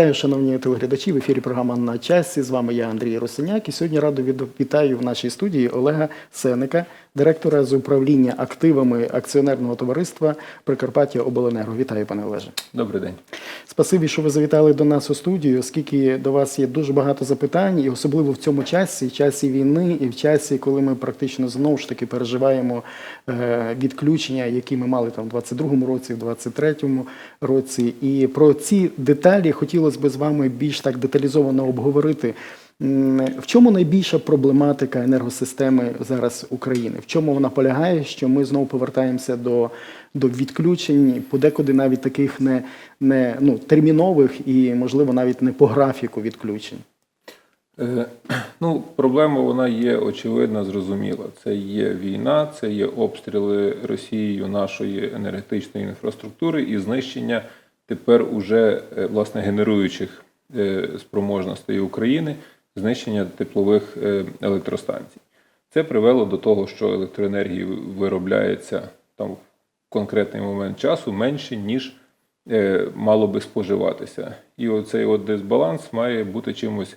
Вітаю, шановні телеглядачі. В ефірі програма на часі. З вами я Андрій Росиняк. І сьогодні радо вітаю в нашій студії Олега Сеника, директора з управління активами акціонерного товариства Прикарпаття Обленерго. Вітаю, пане Олеже. Добрий день. Спасибі, що ви завітали до нас у студію, оскільки до вас є дуже багато запитань, і особливо в цьому часі, в часі війни, і в часі, коли ми практично знову ж таки переживаємо е, відключення, які ми мали там в 22-му році, в 23-му році. І про ці деталі хотілося б з вами більш так деталізовано обговорити. В чому найбільша проблематика енергосистеми зараз України? В чому вона полягає, що ми знову повертаємося до, до відключень, подекуди навіть таких не, не ну, термінових і, можливо, навіть не по графіку відключень? Е, Ну, проблема вона є очевидна, зрозуміла. Це є війна, це є обстріли Росією нашої енергетичної інфраструктури і знищення тепер уже е, власне генеруючих е, спроможностей України, знищення теплових е, електростанцій. Це привело до того, що електроенергії виробляється там в конкретний момент часу менше, ніж мало би споживатися. І оцей от дисбаланс має бути чимось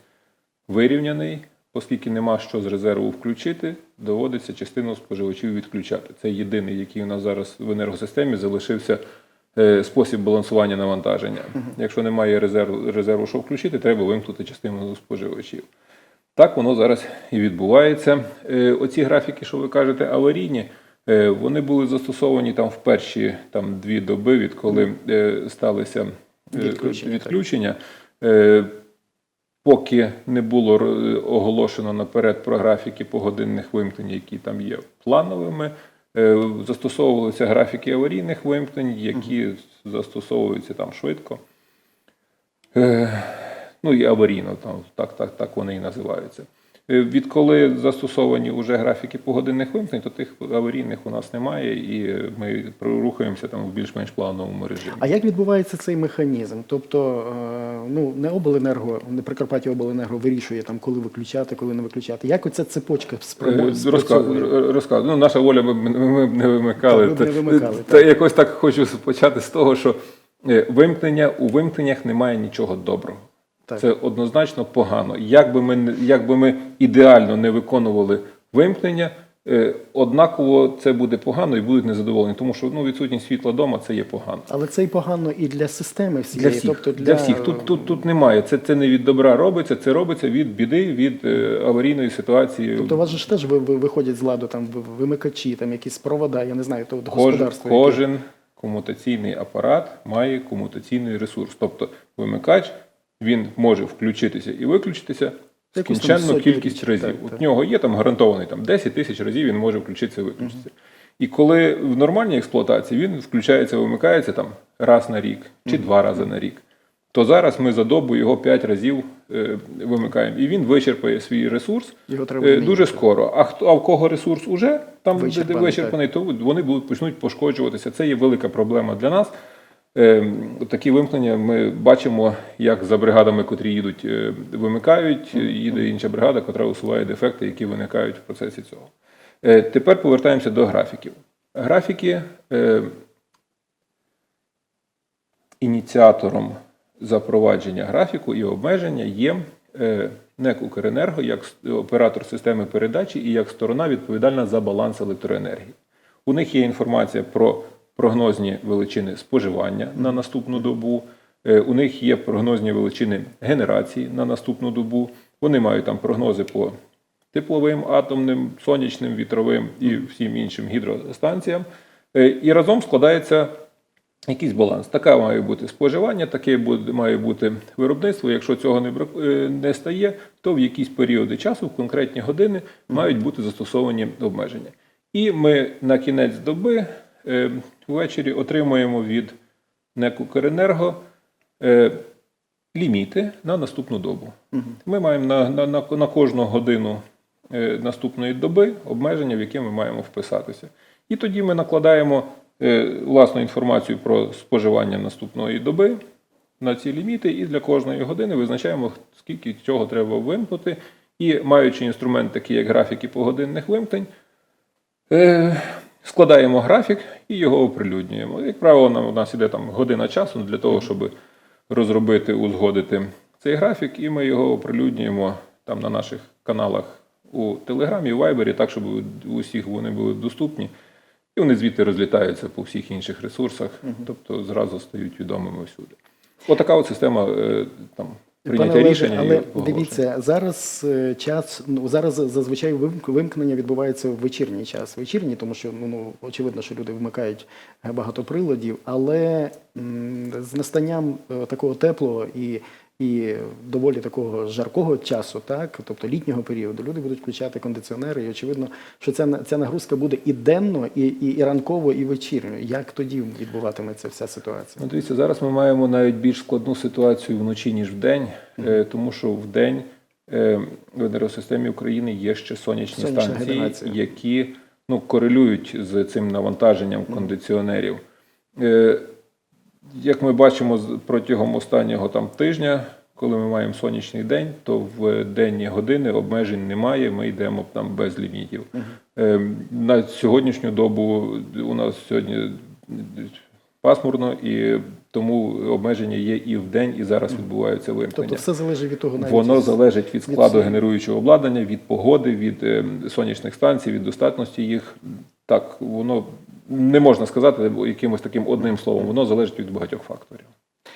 вирівняний, оскільки нема що з резерву включити, доводиться частину споживачів відключати. Це єдиний, який у нас зараз в енергосистемі залишився спосіб балансування навантаження. Якщо немає резерву, резерву, що включити, треба вимкнути частину споживачів. Так воно зараз і відбувається. Е, Оці графіки, що ви кажете, аварійні, е, вони були застосовані там в перші там, дві доби, відколи е, сталися е, Відключення, відключення. Е, Поки не було е, оголошено наперед про графіки погодинних вимкнень, які там є плановими, е, застосовувалися графіки аварійних вимкнень, які застосовуються там швидко. Е, Ну і аварійно, там, так, так, так вони і називаються. Е, Відколи застосовані вже графіки погодинних вимкнень, то тих аварійних у нас немає, і ми рухаємося там в більш-менш плановому режимі. А як відбувається цей механізм? Тобто, е, ну не обленерго, не Прикарпаття Обленерго вирішує там, коли виключати, коли не виключати. Як оця цепочка? Е, Розказую, розказую. Ну, наша воля ми, ми, ми б не вимикали. Ви б не вимикали, та так. якось так хочу почати з того, що вимкнення у вимкненнях немає нічого доброго. Так. Це однозначно погано. Як би ми, як би ми ідеально не виконували вимкнення, е, однаково це буде погано і будуть незадоволені, тому що ну, відсутність світла вдома це є погано. Але це і погано і для системи всієї. Для всіх, Тобто для, для всіх. Тут, тут, тут немає. Це, це не від добра робиться, це робиться від біди, від е, аварійної ситуації. Тобто у вас же ж теж ви- ви- виходять з ладу там ви- вимикачі, там якісь провода, я не знаю, то Кожен, господарство. яке- кожен комутаційний апарат має комутаційний ресурс. Тобто вимикач він може включитися і виключитися скінченну кількість разів. в нього є там гарантований там 10 тисяч разів він може включитися і виключитися. І коли в нормальній експлуатації він включається, вимикається там раз на рік чи два рази на рік. То зараз ми за добу його 5 разів е, вимикаємо, і він вичерпає свій ресурс Його треба е, дуже скоро. А хто а в кого ресурс уже там де- де Вичерпаний, вичерпаний, то вони будуть почнуть пошкоджуватися. Це є велика проблема для нас. Е, Такі вимкнення ми бачимо, як за бригадами, котрі їдуть, е, вимикають, е, їде інша бригада, котра усуває дефекти, які виникають в процесі цього. Е, Тепер повертаємося до графіків. Графіки ініціатором запровадження графіку і обмеження є НЕК «Укренерго» як оператор системи передачі і як сторона відповідальна за баланс електроенергії. У них є інформація про прогнозні величини споживання на наступну добу. е, У них є прогнозні величини генерації на наступну добу. Вони мають там прогнози по тепловим, атомним, сонячним, вітровим і всім іншим гідростанціям. Е, І разом складається якийсь баланс. Таке має бути споживання, таке має бути виробництво. Якщо цього не, е, не стає, то в якісь періоди часу, в конкретні години, мають бути застосовані обмеження. І ми на кінець доби ввечері отримуємо від НЕК «Укренерго» е, ліміти на наступну добу. Ми маємо на, на, на, на кожну годину е, наступної доби обмеження, в яке ми маємо вписатися. І тоді ми накладаємо е, власну інформацію про споживання наступної доби на ці ліміти, і для кожної години визначаємо, скільки чого треба вимкнути. І маючи інструмент, такий як графіки погодинних вимкнень, е, складаємо графік і його оприлюднюємо. Як правило, у нас іде там година часу для того, щоб розробити, узгодити цей графік, і ми його оприлюднюємо там на наших каналах у Телеграмі, у Вайбері, так, щоб у всіх вони були доступні. І вони звідти розлітаються по всіх інших ресурсах, тобто зразу стають відомими всюди. Отака от система е, там, Пане Олеже, рішення. але оголошення. дивіться, зараз е, час, ну зараз зазвичай вимк- вимкнення відбувається в вечірній час. Вечірній, тому що ну, ну очевидно, що люди вмикають багато приладів, але м, з настанням е, такого теплого і. І доволі такого жаркого часу, так, тобто літнього періоду, люди будуть включати кондиціонери, і очевидно, що ця, ця нагрузка буде і денно, і, і, і ранково, і вечірньо. Як тоді відбуватиметься вся ситуація? Ну, дивіться, зараз ми маємо навіть більш складну ситуацію вночі, ніж вдень, е, тому що вдень е, в енергосистемі України є ще сонячні Сонячна станції, генерація. які ну, корелюють з цим навантаженням кондиціонерів. Як ми бачимо протягом останнього там, тижня, коли ми маємо сонячний день, то в денні години обмежень немає, ми йдемо там без лімітів. Е, На сьогоднішню добу у нас сьогодні пасмурно, і тому обмеження є і в день, і зараз відбуваються вимкнення. Тобто все залежить від того, навіть Воно залежить від складу від- генеруючого обладнання, від погоди, від е, сонячних станцій, від достатності їх. Так, воно не можна сказати якимось таким одним словом, воно залежить від багатьох факторів.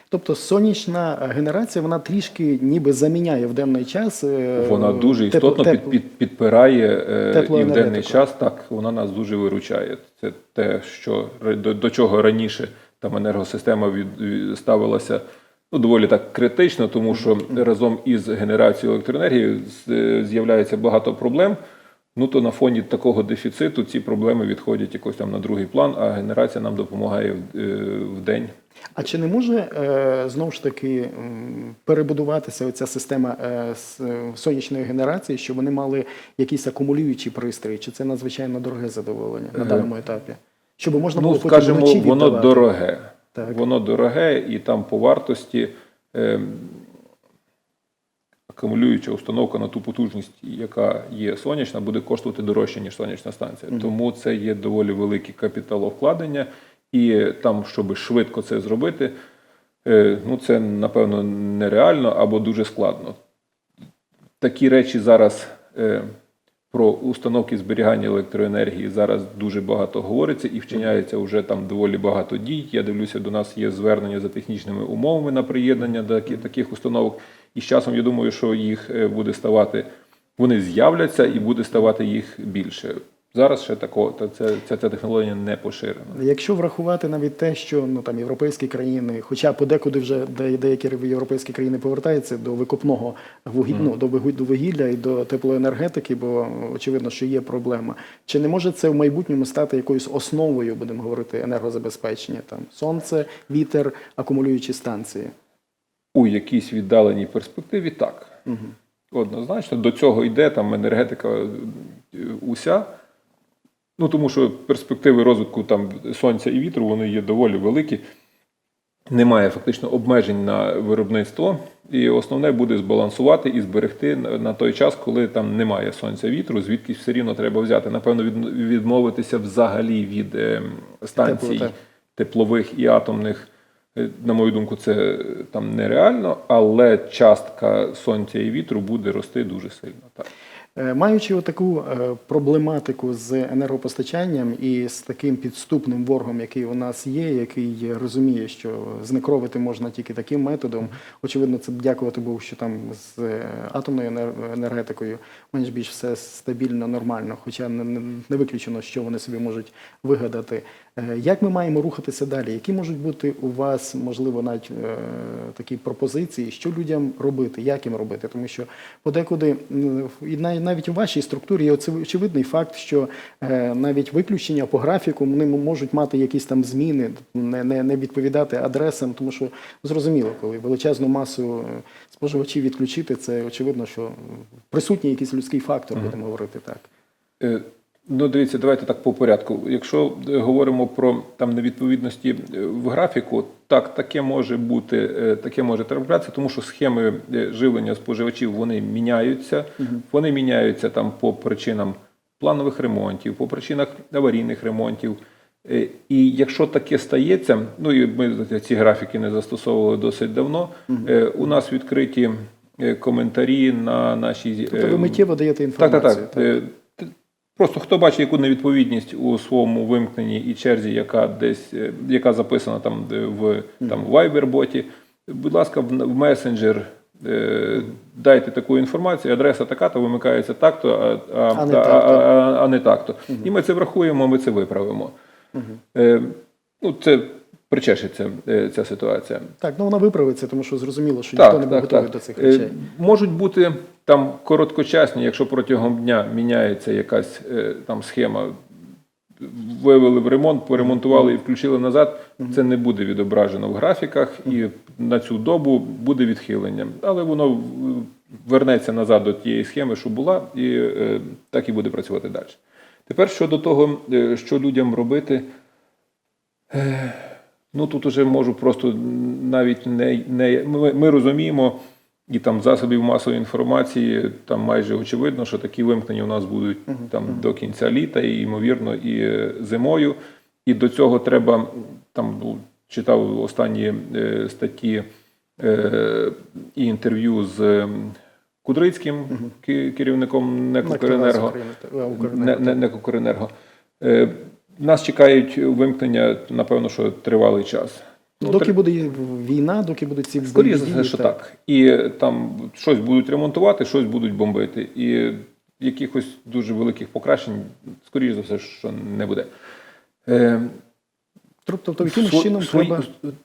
Тобто сонячна генерація вона трішки ніби заміняє в денний час. е, Вона дуже тепло- істотно під, тепло- під, підпирає е, і в денний час. Так, вона нас дуже виручає. Це те, що до, до чого раніше там енергосистема від, від- ставилася ну, доволі так критично, тому що разом із генерацією електроенергії е, з'являється багато проблем. Ну то на фоні такого дефіциту ці проблеми відходять якось там на другий план, а генерація нам допомагає в, е, в день. А чи не може е, знову ж таки перебудуватися оця система е, сонячної генерації, щоб вони мали якісь акумулюючі пристрої? Чи це надзвичайно дороге задоволення на даному етапі? Щоб можна Ну, було потім скажімо, воно дороге. Так. Воно дороге, і там по вартості е, акумулююча установка на ту потужність, яка є сонячна, буде коштувати дорожче, ніж сонячна станція. Тому це є доволі велике капіталовкладення, і там, щоб швидко це зробити, е, ну це напевно нереально або дуже складно. Такі речі зараз е, про установки зберігання електроенергії зараз дуже багато говориться і вчиняється вже там доволі багато дій. Я дивлюся, до нас є звернення за технічними умовами на приєднання до таких установок. І з часом я думаю, що їх е, буде ставати, вони з'являться і буде ставати їх більше. Зараз ще такого, та це, ця, ця технологія не поширена. Якщо врахувати навіть те, що ну там європейські країни, хоча подекуди вже де- деякі європейські країни повертаються до викопного вугілля, ну, до вигу- до вугілля і до теплоенергетики, бо очевидно, що є проблема. Чи не може це в майбутньому стати якоюсь основою, будемо говорити, енергозабезпечення? Там сонце, вітер, акумулюючі станції. У якійсь віддаленій перспективі так. Угу. Однозначно, до цього йде там енергетика е, уся. Ну, тому що перспективи розвитку там сонця і вітру вони є доволі великі. Немає фактично обмежень на виробництво. І основне буде збалансувати і зберегти на той час, коли там немає сонця вітру, звідки все рівно треба взяти. Напевно, від, відмовитися взагалі від е, станцій Тепло, теплових і атомних. Е, На мою думку, це там нереально, але частка сонця і вітру буде рости дуже сильно. Так. Е, Маючи отаку е, проблематику з енергопостачанням і з таким підступним ворогом, який у нас є, який розуміє, що знекровити можна тільки таким методом. Очевидно, це дякувати Богу, що там з атомною енергетикою менш більш все стабільно, нормально, хоча не виключено, що вони собі можуть вигадати. Е, Як ми маємо рухатися далі? Які можуть бути у вас, можливо, навіть е, такі пропозиції, що людям робити, як їм робити? Тому що подекуди і навіть у вашій структурі є очевидний факт, що е, навіть виключення по графіку вони можуть мати якісь там зміни, не, не, не відповідати адресам, тому що зрозуміло, коли величезну масу споживачів відключити, це очевидно, що присутній якийсь людський фактор, будемо говорити так. Ну, дивіться, давайте так по порядку. Якщо е, говоримо про там невідповідності е, в графіку, так таке може бути, е, таке може траплятися, тому що схеми живлення споживачів вони міняються. Вони міняються там по причинам планових ремонтів, по причинах аварійних ремонтів. І якщо таке стається, ну і ми ці графіки не застосовували досить давно. е, У нас відкриті коментарі на нашій Тобто ви миттєво даєте інформацію. так, так. Е, т- Просто хто бачить яку невідповідність у своєму вимкненні і черзі, яка десь е, яка записана там в там Viber-боті, будь ласка, в, месенджер. е, Дайте таку інформацію, адреса така, то вимикається так-то, а, а, А не та- так-то. а, а, а не так-то. І ми це врахуємо, ми це виправимо. Е, ну, це причешеться е, ця ситуація. Так, ну вона виправиться, тому що зрозуміло, що Так, ніхто не був так, готовий так. до цих Е, речей. Можуть бути там короткочасні, якщо протягом дня міняється якась е, там схема, вивели в ремонт, поремонтували і включили назад, це не буде відображено в графіках, і на цю добу буде відхилення. Але воно вернеться назад до тієї схеми, що була, і е, так і буде працювати далі. Тепер щодо того, е, що людям робити. Е, Ну тут уже можу просто навіть не, не ми, ми розуміємо, і там засобів масової інформації там майже очевидно, що такі вимкнення у нас будуть там до кінця літа, і ймовірно, і е, зимою. І до цього треба там ну, читав останні е, статті е, і інтерв'ю з Кудрицьким, ки- керівником НЕК «Укренерго». Не, не, не Е, Нас чекають вимкнення, напевно, що тривалий час. Ну, доки буде війна, доки будуть ці Скоріше за все, що так. І там щось будуть ремонтувати, щось будуть бомбити. І якихось дуже великих покращень, скоріше за все, що не буде. Е, Тобто, якимось Сво- чином свої- треба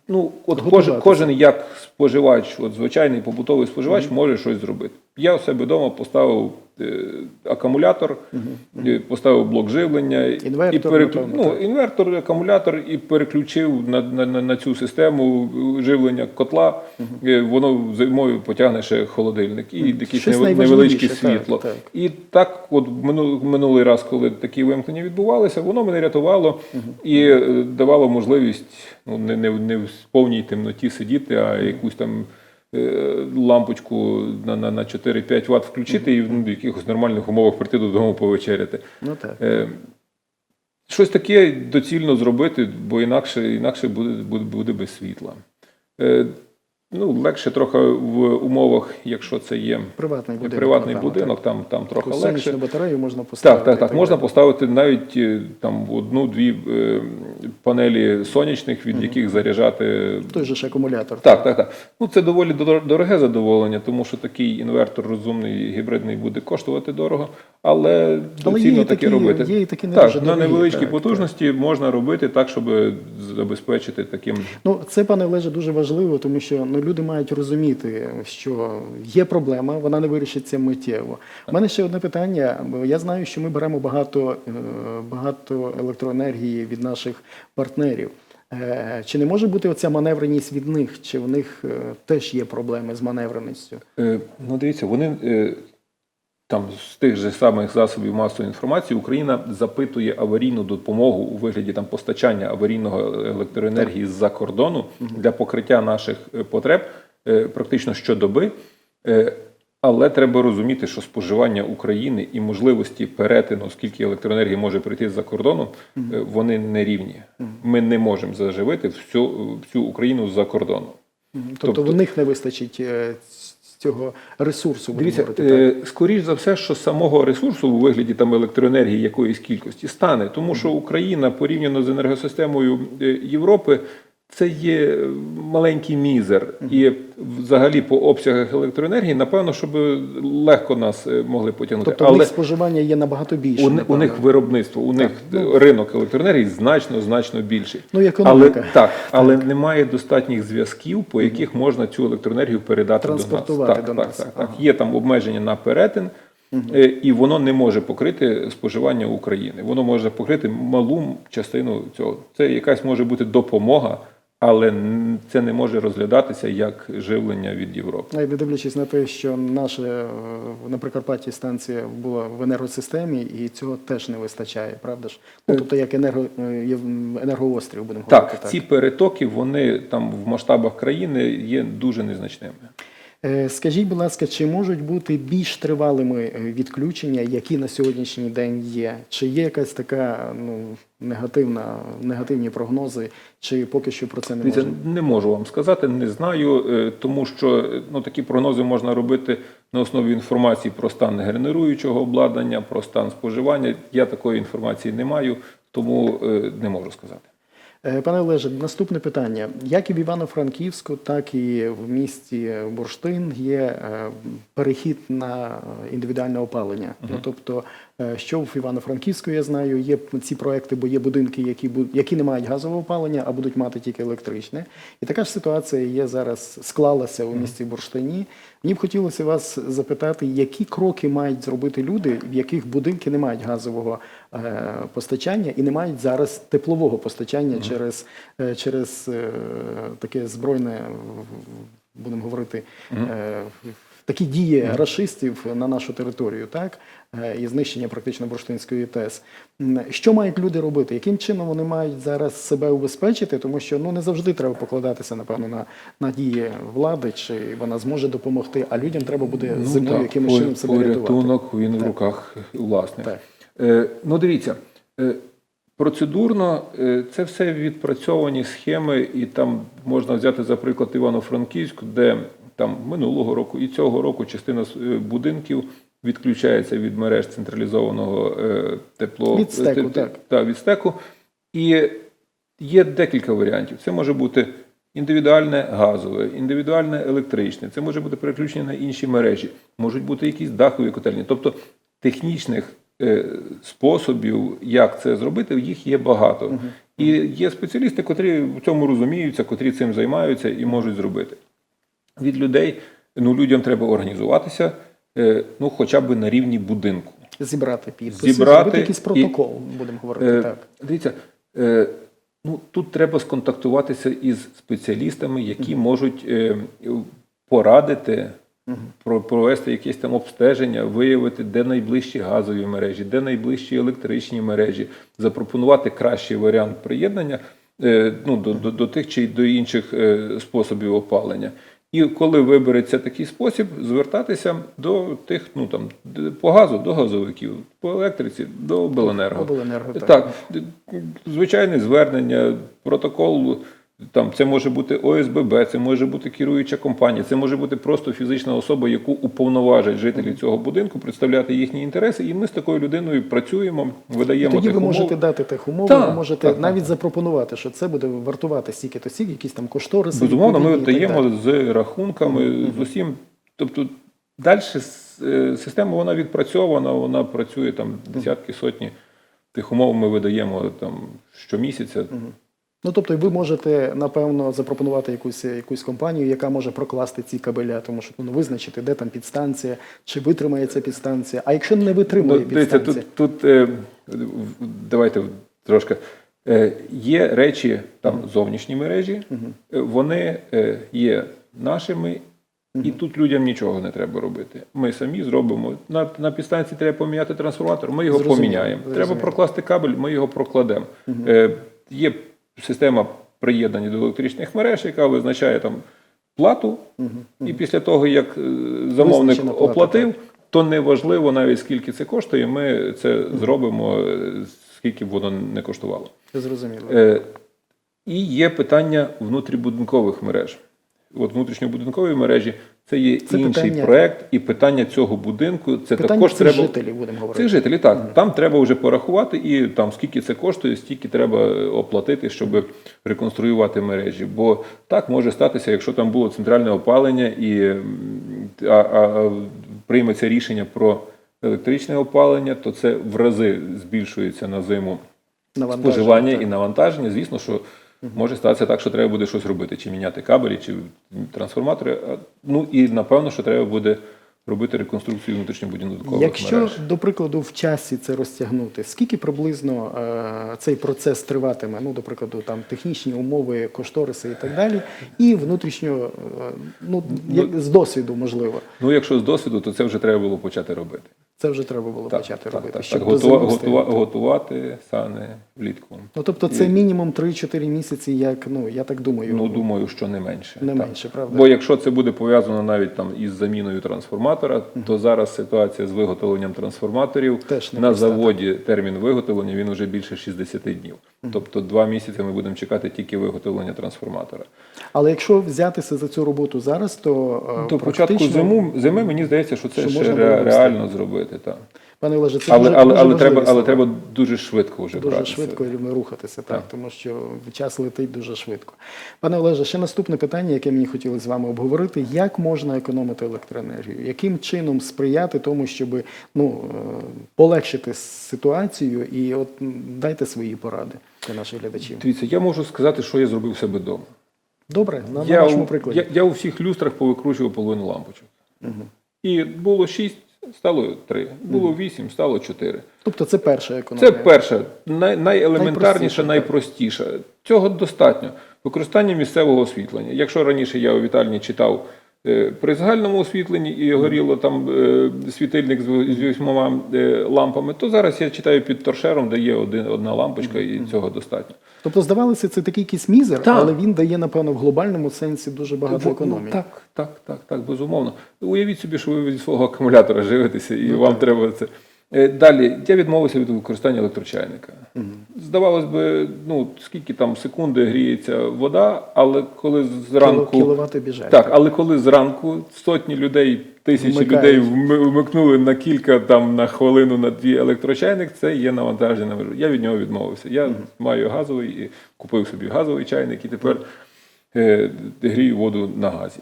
ну, от кожен, кожен як споживач, от звичайний побутовий споживач, може щось зробити. Я у себе вдома поставив акумулятор, е, поставив блок живлення Інвертор, і напевно, ну, інвертор, акумулятор і переключив на, на, на, на цю систему живлення котла. Е, Воно зимою потягне ще холодильник і якесь невеличке найважливіше, так, світло. так. І так, от мину- минулий раз, коли такі вимкнення відбувалися, воно мене рятувало і е, давало можливість ну, не, не, не в повній темноті сидіти, а якусь там е, лампочку на, на, на 4-5 Вт включити і ну, в якихось нормальних умовах прийти додому повечеряти. ну так. Е, Щось таке доцільно зробити, бо інакше, інакше буде, буде, буде без світла. Е, Ну, легше трохи в умовах, якщо це є Приватний будинок. приватний напевно, будинок, там, там трохи Таку легше. сонячну батарею можна поставити. Так, так, і так. Можна далі. поставити навіть е, там одну-дві е, панелі сонячних, від яких заряджати. Той же ж акумулятор. Так, так, так. Ну це доволі дороге задоволення, тому що такий інвертор розумний гібридний буде коштувати дорого, але Але доцільно таке робити. є і такі не так, дуже на невеличкій так, потужності можна робити так, щоб забезпечити таким. Ну, це, пане Олеже, дуже важливо, тому що ну, люди мають розуміти, що є проблема, вона не вирішиться миттєво. У мене ще одне питання. Я знаю, що ми беремо багато, е, багато електроенергії від наших партнерів. Е, Чи не може бути оця маневреність від них? Чи в них е, теж є проблеми з маневреністю? Ну, дивіться, вони там з тих же самих засобів масової інформації Україна запитує аварійну допомогу у вигляді там постачання аварійного електроенергії з-за кордону для покриття наших е, потреб е, практично щодоби. Е, Але треба розуміти, що споживання України і можливості перетину, скільки електроенергії може прийти з-за кордону, вони не рівні. Ми не можемо заживити всю, всю Україну з-за кордону. Тобто, Тобто- в них не вистачить цього ресурсу, Дивіться, е, скоріш за все, що самого ресурсу у вигляді там електроенергії якоїсь кількості стане, тому що Україна порівняно з енергосистемою е, Європи. Це є маленький мізер, і взагалі по обсягах електроенергії, напевно, щоб легко нас е, могли потягнути. Тобто Але них споживання є набагато більше. у, у них виробництво, у них ринок електроенергії значно значно більший. Ну, і але так, але немає достатніх зв'язків, по яких можна цю електроенергію передати до нас. Так, до так, нас. так, так. Є там обмеження на перетин. е, І воно не може покрити споживання України. Воно може покрити малу частину цього. Це якась може бути допомога, але це не може розглядатися як живлення від Європи. Навіть не дивлячись на те, що наша е, на Прикарпатті станція була в енергосистемі, і цього теж не вистачає, правда ж? Ну, тобто як енерго, е, енергоострів, будемо говорити Так, так. ці перетоки вони там в масштабах країни є дуже незначними. Е, Скажіть, будь ласка, чи можуть бути більш тривалими е, відключення, які на сьогоднішній день є? Чи є якась така ну, негативна, негативні прогнози, чи поки що про це не можна? не можу вам сказати, не знаю, е, тому що ну, такі прогнози можна робити на основі інформації про стан генеруючого обладнання, про стан споживання. Я такої інформації не маю, тому не можу сказати. Е, Пане Олеже, наступне питання. Як і в Івано-Франківську, так і в місті Бурштин є е, перехід на індивідуальне опалення. Ну, тобто, е, що в Івано-Франківську, я знаю, є ці проекти, бо є будинки, які, які не мають газового опалення, а будуть мати тільки електричне. І така ж ситуація є зараз, склалася у місті Бурштині. Мені б хотілося вас запитати, які кроки мають зробити люди, в яких будинки не мають газового е, постачання і не мають зараз теплового постачання через, е, через е, таке збройне, будемо говорити, е, такі дії рашистів на нашу територію, так? Е, І знищення практично Бурштинської ТЕС. Що мають люди робити? Яким чином вони мають зараз себе убезпечити? Тому що ну не завжди треба покладатися, напевно, на, на дії влади, чи вона зможе допомогти, а людям треба буде зимою так, якимось по- чином себе рятувати. порятунок він в руках власних. Так. Е, ну, дивіться, е, процедурно е, це все відпрацьовані схеми, і там можна взяти, за приклад, Івано-Франківську, де там минулого року і цього року частина е, будинків відключається від мереж централізованого е, тепло Від стеку, те- те- так. та, від стеку. І є декілька варіантів. Це може бути індивідуальне газове, індивідуальне електричне, це може бути переключення на інші мережі, можуть бути якісь дахові котельні. Тобто технічних е, способів, як це зробити, їх є багато. І є спеціалісти, котрі в цьому розуміються, котрі цим займаються і можуть зробити. Від людей, ну людям треба організуватися, е, ну хоча б на рівні будинку. Зібрати підписи, Зібрати зробити якийсь і- протокол, будемо говорити Е, так. Дивіться, е, ну, тут треба сконтактуватися із спеціалістами, які можуть е, порадити, про, провести якесь там обстеження, виявити, де найближчі газові мережі, де найближчі електричні мережі, запропонувати кращий варіант приєднання е, ну, до, до, до тих чи до інших е, способів опалення. І коли вибереться такий спосіб, звертатися до тих, ну там по газу, до газовиків, по електриці, до обленерго. Обленерго, так. так. Звичайне звернення, протокол. Там це може бути ОСББ, це може бути керуюча компанія, це може бути просто фізична особа, яку уповноважать жителі цього будинку, представляти їхні інтереси. І ми з такою людиною працюємо, видаємо Тоді ви умов. можете дати тих умов, ви можете так, навіть так. запропонувати, що це буде вартувати стільки-то стільки, якісь там кошториси. Безумовно, ми даємо з рахунками, з усім. Тобто далі система вона відпрацьована, вона працює там десятки, сотні тих умов ми видаємо там щомісяця. Ну тобто ви можете напевно запропонувати якусь якусь компанію, яка може прокласти ці кабеля, тому що ну, визначити, де там підстанція, чи витримає ця підстанція. А якщо не витримує Ну, дивіться, підстанція, тут, тут е, давайте трошки. Е, є речі там зовнішні мережі, е, вони е, є нашими, і тут людям нічого не треба робити. Ми самі зробимо. На, на підстанції треба поміняти трансформатор, ми його Зрозуміло, поміняємо. Треба прокласти кабель, ми його прокладемо. Е, є система приєднання до електричних мереж, яка визначає там плату, і після того, як е, замовник Визначена плата, оплатив, то неважливо навіть скільки це коштує, ми це зробимо, е, скільки б воно не коштувало. це зрозуміло. Е, І є питання внутрібудинкових мереж. От внутрішньобудинкові мережі це є Це інший питання- проект, і питання цього будинку це Питання також цих треба. жителів будемо говорити. Цих жителів, так. Там треба вже порахувати, і там скільки це коштує, стільки треба оплатити, щоб реконструювати мережі. Бо так може статися, якщо там було центральне опалення і а, а, прийметься рішення про електричне опалення, то це в рази збільшується на зиму споживання так. і навантаження. Звісно, що може статися так, що треба буде щось робити, чи міняти кабелі, чи трансформатори. Ну і напевно, що треба буде робити реконструкцію внутрішньобудинкових Якщо, мереж. до прикладу, в часі це розтягнути, скільки приблизно е, цей процес триватиме? Ну, до прикладу, там технічні умови, кошториси і так далі, і внутрішньо, е, ну, як, з досвіду, можливо. Ну, якщо з досвіду, то це вже треба було почати робити. Це вже треба було Так, почати так, робити. так, щоб так. Готува- готува- готувати сани влітку. Ну тобто це мінімум 3-4 місяці, як ну я так думаю. Ну, думаю, що не менше. Не так. менше, правда? Бо якщо це буде пов'язано навіть там із заміною трансформатора, то зараз ситуація з виготовленням трансформаторів Теж на заводі термін виготовлення він вже більше 60 днів. Тобто два місяці ми будемо чекати тільки виготовлення трансформатора. Але якщо взятися за цю роботу зараз, то е, До початку зиму, зими мені здається, що це Що ще ре- реально зробити. Так. Пане Олеже, це Але, дуже, але, дуже але, треба, але треба дуже швидко вже дуже братися. швидко рухатися, так, Так. тому що час летить дуже швидко. Пане Олеже, ще наступне питання, яке мені хотіли з вами обговорити: як можна економити електроенергію? Яким чином сприяти тому, щоб ну, е, полегшити ситуацію? І от дайте свої поради для наших глядачів. Дивіться, я можу сказати, що я зробив себе вдома. Добре, на, на я, вашому у, прикладі. я, я у всіх люстрах повикручував половину лампочок. І було 6, стало 3. Було 8, стало 4. Тобто це перша економія. Це перше, най, найелементарніше, Найпростіше, найпростіше. Цього достатньо. Використання місцевого освітлення. Якщо раніше я у вітальні читав при загальному освітленні і горіло там е, світильник з вісьмома е, лампами, то зараз я читаю під торшером, де є один, одна лампочка, і цього достатньо. Тобто, здавалося, це такий якийсь мізер, Так. але він дає, напевно, в глобальному сенсі дуже багато Ну, так, так, так, так, безумовно. Уявіть собі, що ви від свого акумулятора живетеся, і вам треба це. Е, Далі я відмовився від використання електрочайника. Здавалось би, ну скільки там секунди гріється вода, але коли зранку Кіловати біжать. так, але коли зранку сотні людей, тисячі Вмикають. людей вмикнули на кілька там на хвилину на дві електрочайник, це є навантаження на. Я від нього відмовився. Я маю газовий і купив собі газовий чайник і тепер е, грію воду на газі.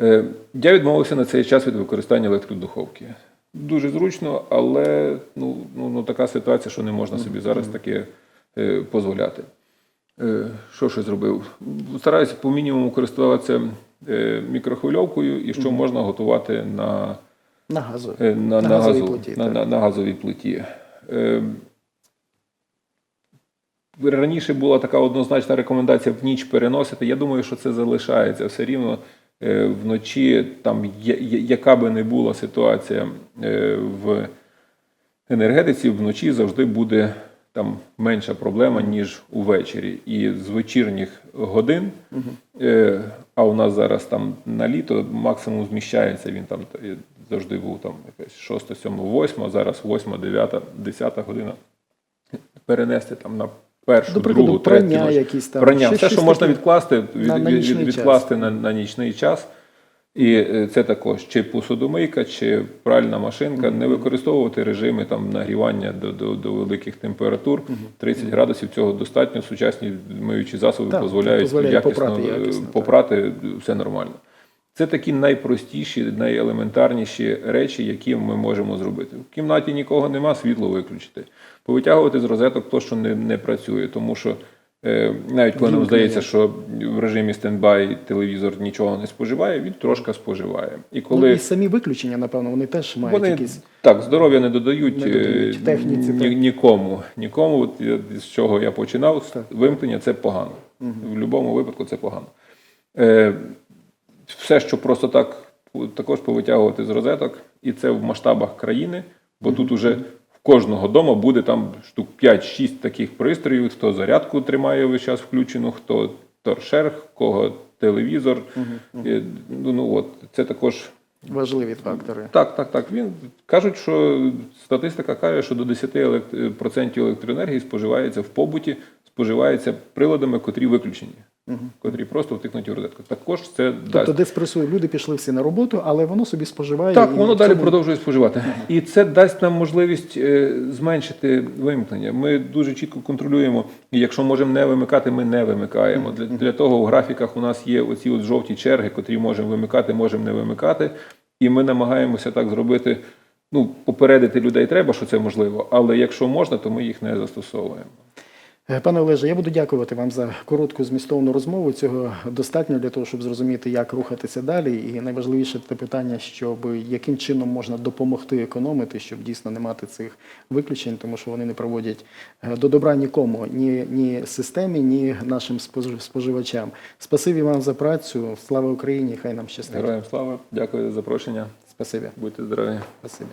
Е, я відмовився на цей час від використання електродуховки. Дуже зручно, але ну, ну, ну така ситуація, що не можна собі зараз таке е, дозволяти. Е, Що ще зробив? Стараюся по мінімуму користуватися е, мікрохвильовкою і що можна готувати на, На газу. е, на, На на, газовій газу, плиті, на, на, на газовій плиті. Е, Раніше була така однозначна рекомендація в ніч переносити. Я думаю, що це залишається все рівно вночі, там яка би не була ситуація е, в енергетиці, вночі завжди буде там менша проблема, ніж увечері. І з вечірніх годин, е, а у нас зараз там на літо максимум зміщається, він там е, завжди був там якась 6, 7, 8, а зараз 8, 9, 10 година. Перенести там на першу, До прикладу, другу, прання третю. ночі. якісь там, Прання, ще все, щось що можна таке. відкласти, від, На- на від- нічний відкласти на, на нічний час. І е, це також чи посудомийка, чи пральна машинка, не використовувати режими там нагрівання до, до, до великих температур. 30 градусів цього достатньо. Сучасні миючі засоби Так, дозволяють, дозволяють якісно, попрати е, якісно, так. попрати, все нормально. Це такі найпростіші, найелементарніші речі, які ми можемо зробити. В кімнаті нікого нема, світло виключити. Повитягувати з розеток то, що не, не працює, тому що е, навіть коли нам здається, що в режимі стендбай телевізор нічого не споживає, він трошки споживає. І Ну, і самі виключення, напевно, вони теж мають вони якісь. так здоров'я не додають, Не додають. е, Техніці, ні- так. нікому. Нікому, от я- з чого я починав, Так. вимкнення це погано. В будь-якому випадку це погано. Е, все, що просто так також повитягувати з розеток, і це в масштабах країни, бо тут уже в кожного дому буде там штук 5-6 таких пристроїв, хто зарядку тримає весь час включену, хто торшер, кого телевізор. Е, Ну, ну от це також Важливі фактори. так, так, так. Він кажуть, що статистика каже, що до 10% електроенергії споживається в побуті, споживається приладами, котрі виключені, котрі просто втикнуті в розетку. Також це Тобто дасть. диспресує, люди пішли всі на роботу, але воно собі споживає. Так, і воно далі цьому- продовжує споживати. І це дасть нам можливість е, зменшити вимкнення. Ми дуже чітко контролюємо. І якщо можемо не вимикати, ми не вимикаємо. Для, для того в графіках у нас є оці от жовті черги, котрі можемо вимикати, можемо не вимикати. І ми намагаємося так зробити. Ну, попередити людей треба, що це можливо, але якщо можна, то ми їх не застосовуємо. Е, Пане Олеже, я буду дякувати вам за коротку змістовну розмову. Цього достатньо для того, щоб зрозуміти, як рухатися далі. І найважливіше те питання, щоб яким чином можна допомогти економити, щоб дійсно не мати цих виключень, тому що вони не проводять е, до добра нікому, ні, ні системі, ні нашим спожи- споживачам. Спасибі вам за працю. Слава Україні! Хай нам щастить. Героям слава, дякую за запрошення. Спасибі. Будьте здорові. Спасибі.